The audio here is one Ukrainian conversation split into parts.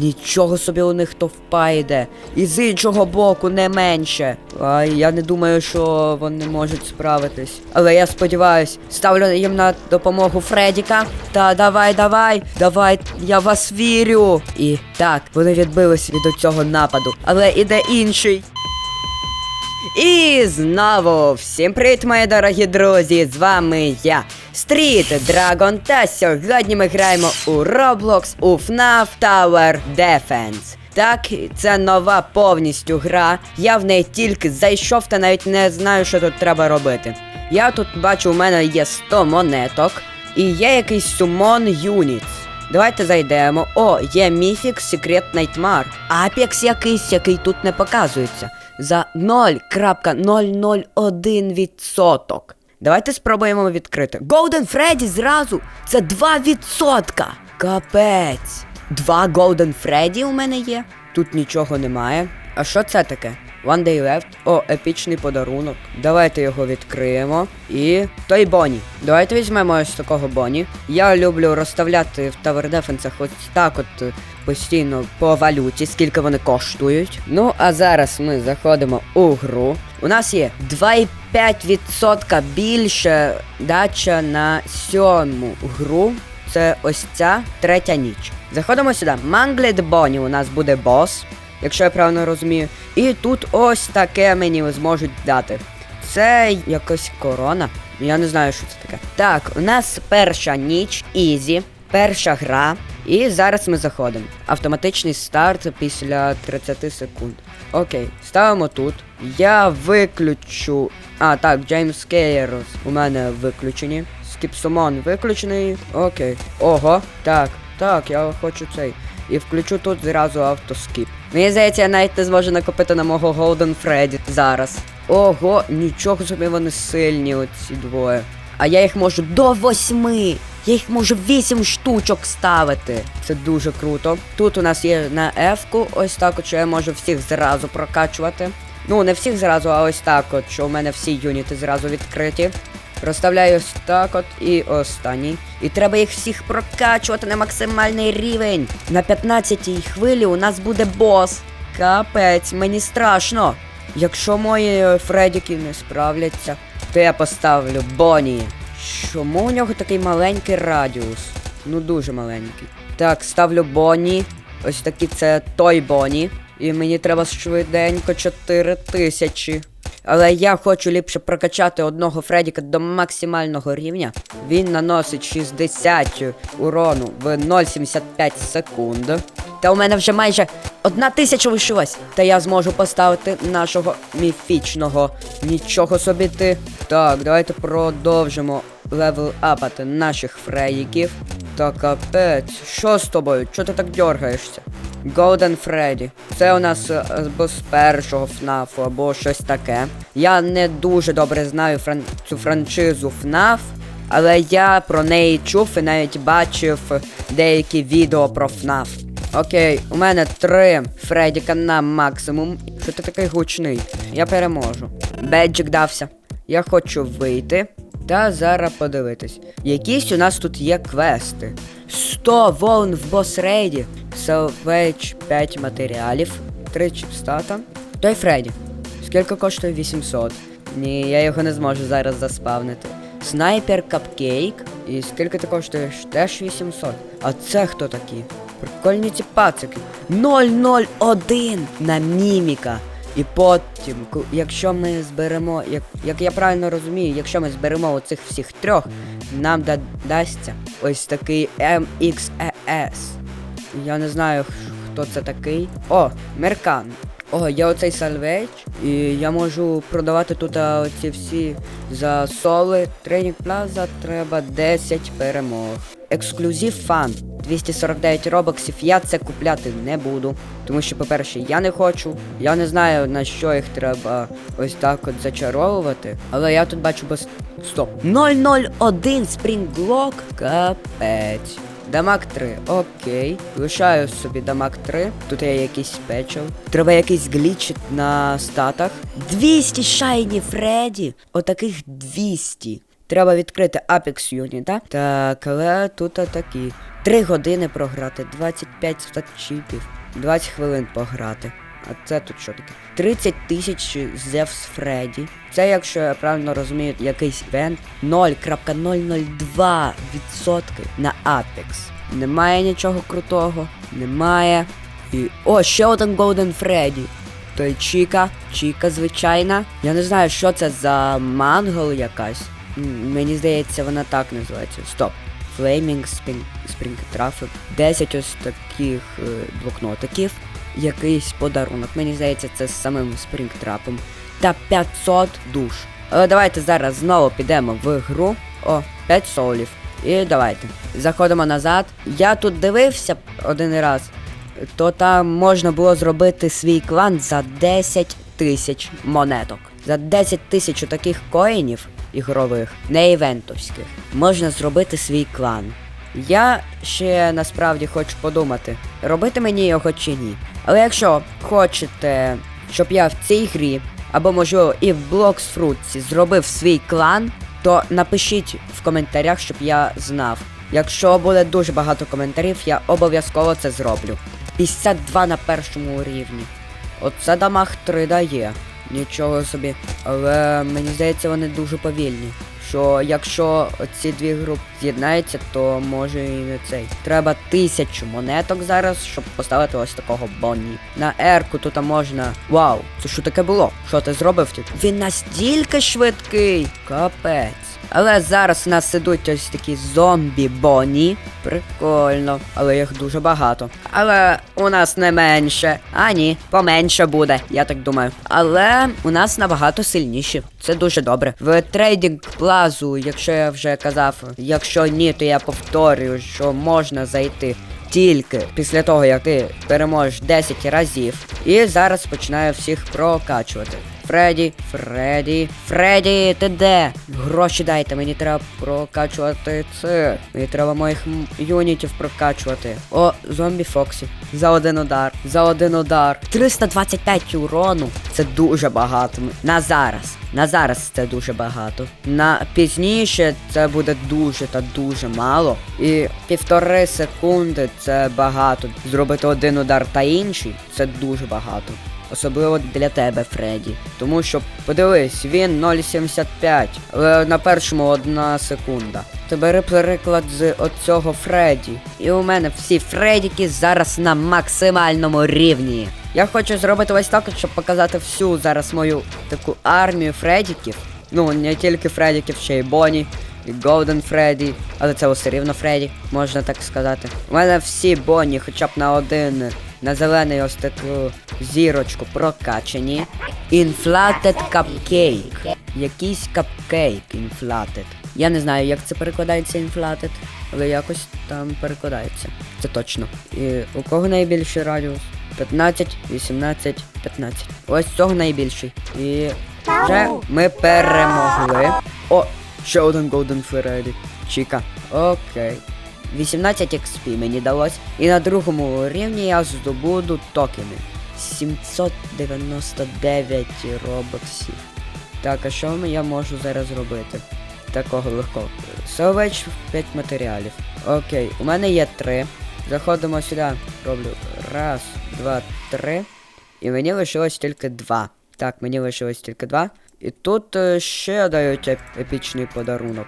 Нічого собі у них товпа йде. І з іншого боку не менше. Ай, я не думаю, що вони можуть справитись. Але я сподіваюсь, ставлю їм на допомогу Фредіка. Та давай, давай, давай, я вас вірю. І так, вони відбились від цього нападу. Але іде інший. І знову всім привіт, мої дорогі друзі! З вами я, Стріт Драгон, та сьогодні ми граємо у Roblox у FNAF Tower Defense. Так, це нова повністю гра. Я в неї тільки зайшов та навіть не знаю, що тут треба робити. Я тут бачу, у мене є 100 монеток і є якийсь сумон Юніц. Давайте зайдемо. О, є Міфік Secret Nightmare. Апекс якийсь, який тут не показується. За 0.001%. Давайте спробуємо відкрити. Golden Freddy зразу! Це 2%! Капець! Два Golden Freddy у мене є. Тут нічого немає. А що це таке? One Day Left. О, епічний подарунок. Давайте його відкриємо. І той Бонні. Давайте візьмемо ось такого Бонні. Я люблю розставляти в Defense ось так от постійно по валюті, скільки вони коштують. Ну, а зараз ми заходимо у гру. У нас є 2,5% більше дача на сьому гру. Це ось ця третя ніч. Заходимо сюди. Манглед Бонні у нас буде бос, якщо я правильно розумію. І тут ось таке мені зможуть дати. Це якась корона. Я не знаю, що це таке. Так, у нас перша ніч, ізі, перша гра. І зараз ми заходимо. Автоматичний старт після 30 секунд. Окей, ставимо тут. Я виключу. А, так, Джеймс Кейрос у мене виключені. Скіпсумон виключений. Окей. Ого. Так, так, я хочу цей. І включу тут зразу автоскіп. Мені здається, я навіть не зможу накопити на мого Голден Фредді зараз. Ого, нічого собі вони сильні, оці двоє. А я їх можу до восьми. Я їх можу вісім штучок ставити. Це дуже круто. Тут у нас є на F-ку, ось так, що я можу всіх зразу прокачувати. Ну, не всіх зразу, а ось так, от, що у мене всі юніти зразу відкриті. Розставляю ось так от і останній. І треба їх всіх прокачувати на максимальний рівень. На 15-й хвилі у нас буде бос. Капець, мені страшно. Якщо мої Фредіки не справляться, то я поставлю Бонні. Чому у нього такий маленький радіус? Ну дуже маленький. Так, ставлю Бонні. Ось такий це той Бонні. І мені треба швиденько 4 тисячі. Але я хочу ліпше прокачати одного Фредіка до максимального рівня. Він наносить 60 урону в 0,75 секунд. Та у мене вже майже одна тисяча лишилась. Та я зможу поставити нашого міфічного. Нічого собі ти. Так, давайте продовжимо левел апати наших фредіків. Та капець, що з тобою? Чого ти так дергаєшся? Golden Freddy. Це у нас е, з першого FNAF, або щось таке. Я не дуже добре знаю фран... цю франшизу FNAF, але я про неї чув і навіть бачив деякі відео про FNAF. Окей, у мене три Фредіка на максимум. Що ти такий гучний? Я переможу. Беджик дався. Я хочу вийти. Та зараз подивитись. Якісь у нас тут є квести. 100 волн в бос-рейді. Salvage 5 матеріалів. 3 чіпстата. Той Фредді. Скільки коштує 800? Ні, я його не зможу зараз заспавнити. Снайпер капкейк. І скільки ти коштуєш? Теж 800. А це хто такі? Прикольні ці пацики. 001 на міміка. І потім, якщо ми зберемо, як, як я правильно розумію, якщо ми зберемо оцих всіх трьох, нам да, дасться ось такий MXES. Я не знаю, хто це такий. О, Меркан. О, є оцей сальвейдж, і я можу продавати тут оці всі за соли. Тренінг плаза треба 10 перемог. Ексклюзив фан. 249 робоксів, я це купляти не буду. Тому що, по-перше, я не хочу. Я не знаю на що їх треба ось так от зачаровувати. Але я тут бачу без. Стоп. 001 спрінглок. Капець. Дамаг 3, окей. Лишаю собі дамаг 3. Тут є якийсь печел. Треба якийсь гліч на статах. 200 шайні Фредді. Отаких 200. Треба відкрити Apex так? Так, але тут такі. 3 години програти, 25 статчіпів, 20 хвилин пограти. А це тут що таке? 30 тисяч Зевс Фредді. Це, якщо я правильно розумію, якийсь івент 0.002% на Apex. Немає нічого крутого, немає. І. О, ще один Golden Freddy. Той Чіка, Чіка звичайна. Я не знаю, що це за мангол якась. Мені здається, вона так називається. Стоп. Flaming Spring, Traffic. 10 ось таких е, блокнотиків. Якийсь подарунок. Мені здається, це з самим Спрінгтрапом. Та 500 душ. Але давайте зараз знову підемо в гру. О, 5 солів. І давайте. Заходимо назад. Я тут дивився один раз то там можна було зробити свій клан за 10 тисяч монеток. За 10 тисяч таких коїнів ігрових, не івентовських, можна зробити свій клан. Я ще насправді хочу подумати, робити мені його чи ні. Але якщо хочете, щоб я в цій грі, або можливо і в Блоксфрутці зробив свій клан, то напишіть в коментарях, щоб я знав. Якщо буде дуже багато коментарів, я обов'язково це зроблю. 52 на першому рівні. Оце дамаг 3 дає. Нічого собі. Але мені здається, вони дуже повільні. Що якщо ці дві групи з'єднаються, то може і не цей. Треба тисячу монеток зараз, щоб поставити ось такого Бонні. На Ерку тут можна. Вау, це що таке було? Що ти зробив тут? Він настільки швидкий. Капець. Але зараз у нас ідуть ось такі зомбі Бонні. Прикольно, але їх дуже багато. Але у нас не менше. А ні, поменше буде, я так думаю. Але у нас набагато сильніші. Це дуже добре. В трейдинг плазу, якщо я вже казав, якщо ні, то я повторюю, що можна зайти. Тільки після того, як ти переможеш 10 разів. І зараз починаю всіх прокачувати. Фредді, Фредді, Фредді, ти де? Гроші дайте, мені треба прокачувати це. Мені треба моїх юнітів прокачувати. О, зомбі Фоксі. За один удар. За один удар. 325 урону. Це дуже багато. На зараз. На зараз це дуже багато. На пізніше це буде дуже та дуже мало. І півтори секунди це багато. Зробити один удар та інший це дуже багато. Особливо для тебе, Фредді. Тому що, подивись, він 0,75, але на першому одна секунда. Ти бери приклад з оцього Фредді. І у мене всі Фредіки зараз на максимальному рівні. Я хочу зробити ось так, щоб показати всю зараз мою таку армію Фредіків. Ну, не тільки Фредіків, ще й Бонні, і Голден Фредді, але це все рівно Фредді, можна так сказати. У мене всі Бонні хоча б на один, на зелений ось таку зірочку прокачані. Inflated Cupcake. Якийсь капкейк Inflated. Я не знаю, як це перекладається Inflated, але якось там перекладається. Це точно. І у кого найбільший радіус? 15, 18, 15. Ось цього найбільший. І вже ми перемогли. О, ще один Golden Freddy. Чіка. Окей. 18 XP мені далось. І на другому рівні я здобуду токени. 799 робоксів. Так, а що я можу зараз робити? Такого легкого. Совеч 5 матеріалів. Окей, у мене є 3. Заходимо сюди. Роблю раз, два, три. І мені лишилось тільки два. Так, мені лишилось тільки два. І тут е, ще дають еп- епічний подарунок.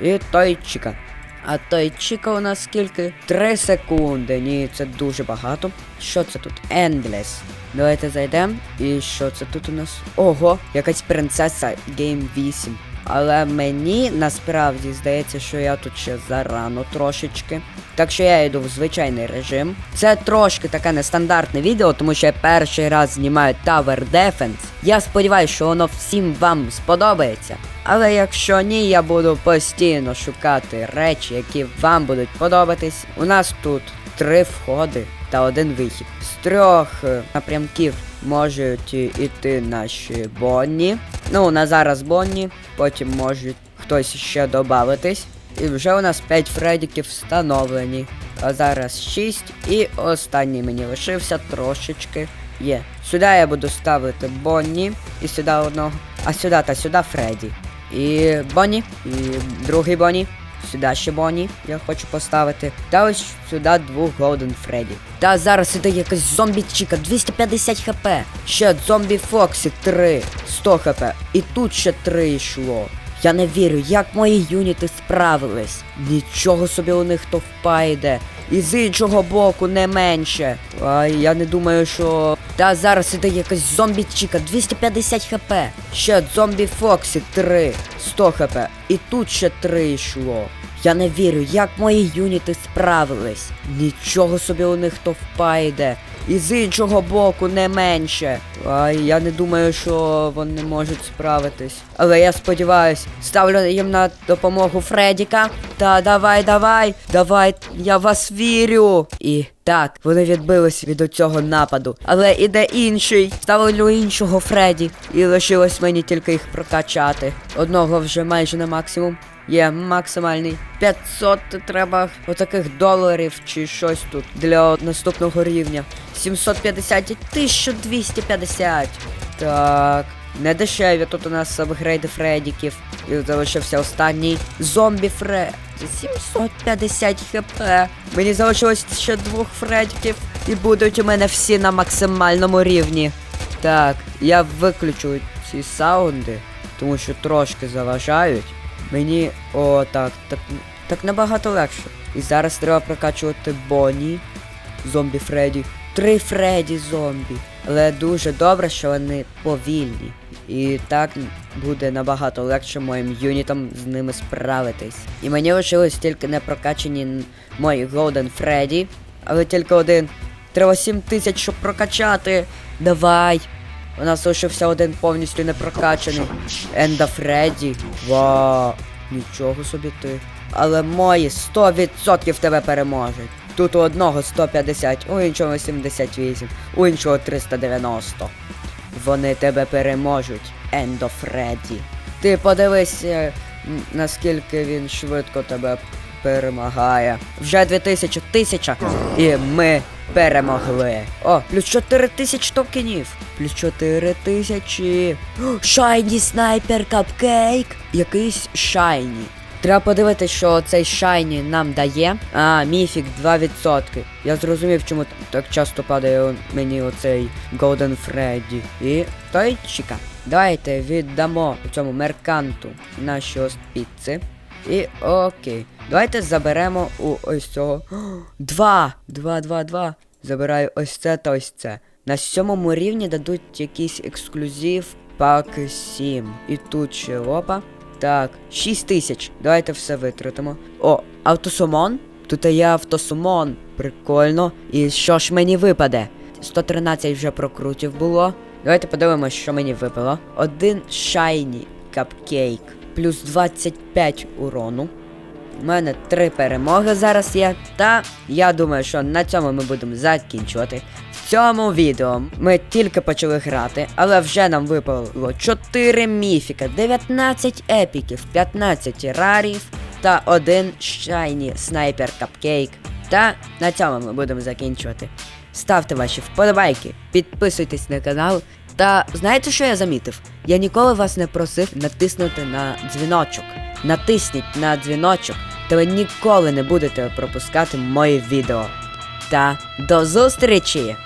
І той чіка. А той чіка у нас скільки? Три секунди. Ні, це дуже багато. Що це тут? Endless. Давайте зайдемо. І що це тут у нас? Ого, якась принцеса Game 8. Але мені насправді здається, що я тут ще зарано трошечки. Так що я йду в звичайний режим. Це трошки таке нестандартне відео, тому що я перший раз знімаю Tower Defense. Я сподіваюся, що воно всім вам сподобається. Але якщо ні, я буду постійно шукати речі, які вам будуть подобатись. У нас тут три входи та один вихід. З трьох е, напрямків можуть іти наші Бонні. Ну, на зараз Бонні, потім може хтось ще додатись. І вже у нас 5 фредіків встановлені. А зараз 6. І останній мені лишився трошечки. Є. Сюди я буду ставити Бонні. І сюди одного. А сюди та сюди Фредді. І Бонні. І другий Бонні. Сюди ще Бонні, я хочу поставити. Та ось сюди двох Golden Freddy. Та зараз іде якась зомбі Чіка, 250 хп. Ще зомбі Фоксі 3, 100 хп. І тут ще 3 йшло. Я не вірю, як мої юніти справились. Нічого собі у них товпа йде. І з іншого боку не менше. Ай, я не думаю, що. Та зараз іде якась зомбі Чіка, 250 хп. Ще зомбі Фоксі 3, 100 хп. І тут ще 3 йшло. Я не вірю, як мої юніти справились. Нічого собі у них товпа йде. І з іншого боку не менше. Ай, я не думаю, що вони можуть справитись. Але я сподіваюсь, ставлю їм на допомогу Фредіка. Та давай, давай, давай, я вас вірю. І так, вони відбились від цього нападу. Але іде інший. Ставлю іншого Фредді. І лишилось мені тільки їх прокачати. Одного вже майже на максимум. Є максимальний 500 треба отаких доларів чи щось тут для наступного рівня. 750 і 1250. Так. Не дешеві тут у нас апгрейди Фредіків. І залишився останній зомбі Фред. Це 750 хп. Мені залишилось ще двох Фредіків. І будуть у мене всі на максимальному рівні. Так, я виключу ці саунди, тому що трошки заважають. Мені. О, так, так, так набагато легше. І зараз треба прокачувати Бонні, зомбі Фредді. Три Фредді зомбі. Але дуже добре, що вони повільні. І так буде набагато легше моїм юнітам з ними справитись. І мені лишилось тільки не прокачані н- мої Golden Фредді, але тільки один. Треба 7 тисяч, щоб прокачати. Давай. У нас лишився один повністю не прокачаний. Енда Фредді. Вау. Нічого собі ти. Але мої 100% тебе переможуть. Тут у одного 150, у іншого 78, у іншого 390. Вони тебе переможуть, Ендо Фредді. Ти подивись, е, наскільки він швидко тебе перемагає. Вже 2000, 1000, і ми перемогли. О, плюс 4000 токенів. Плюс 4000. О, Шайні снайпер капкейк. Якийсь шайні. Треба подивитися, що цей шайні нам дає. А, міфік 2%. Я зрозумів, чому так часто падає мені оцей Golden Freddy. І той чіка. Давайте віддамо цьому мерканту наші ось. І окей. Давайте заберемо у ось цього. Два! Два, два, два. Забираю ось це та ось це. На сьомому рівні дадуть якийсь ексклюзив пак 7. І тут ще опа. Так, 6 тисяч. Давайте все витратимо. О, автосумон? Тут є автосумон. Прикольно. І що ж мені випаде? 113 вже прокрутів було. Давайте подивимось, що мені випало. Один шайні капкейк. Плюс 25 урону. У мене три перемоги зараз є. Та я думаю, що на цьому ми будемо закінчувати. Цьому відео ми тільки почали грати, але вже нам випало 4 міфіка, 19 епіків, 15 рарів та один шайні снайпер капкейк. Та на цьому ми будемо закінчувати. Ставте ваші вподобайки, підписуйтесь на канал. Та знаєте, що я замітив? Я ніколи вас не просив натиснути на дзвіночок. Натисніть на дзвіночок, та ви ніколи не будете пропускати мої відео. Та до зустрічі!